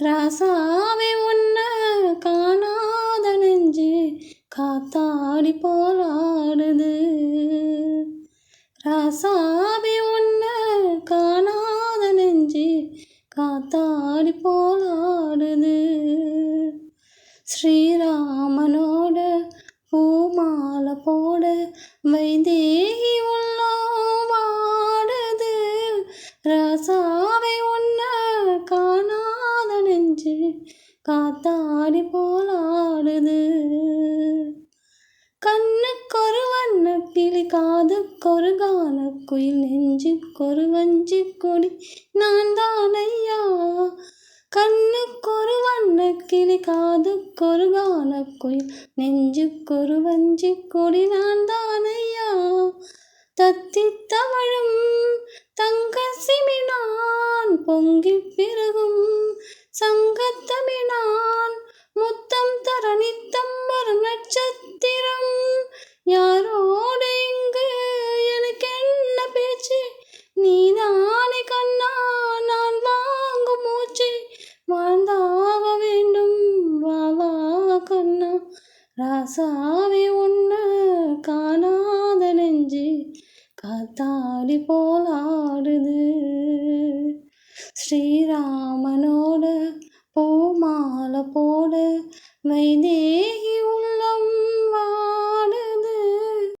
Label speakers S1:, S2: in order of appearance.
S1: ராசாவே உன்னை காணாத நெஞ்சு காத்தாடி போலாடுது. ராசாவே காத்தாடி போலாடுது ஸ்ரீராமனோட பூமாலை போட வைதேகி உள்ளோ வாடுது ராசாவை உன்னை காணாத நெஞ்சு காத்தாடி போலாடுது கண்ணுக்கொரு குயில் நெஞ்சுக்கொரு வஞ்சி கொடி நான் தான் ஐயா கண்ணுக்கொரு வண்ண கிளி காதுக்கொரு கான குயில் நெஞ்சுக்கொரு வஞ்சி கொடி நான் தான் ஐயா தத்தி தவழும் தங்க சிமினான் பொங்கி பிறகும் சங்கத்தமிழான் முத்தம் தர நித்தம் வரும் நட்சத்திரம். யாரோ ராசாவே உன்னை காணாத நெஞ்சு காத்தாடி போலாடுது ஸ்ரீராமனோட பூமாலை போட வைதேகி உள்ள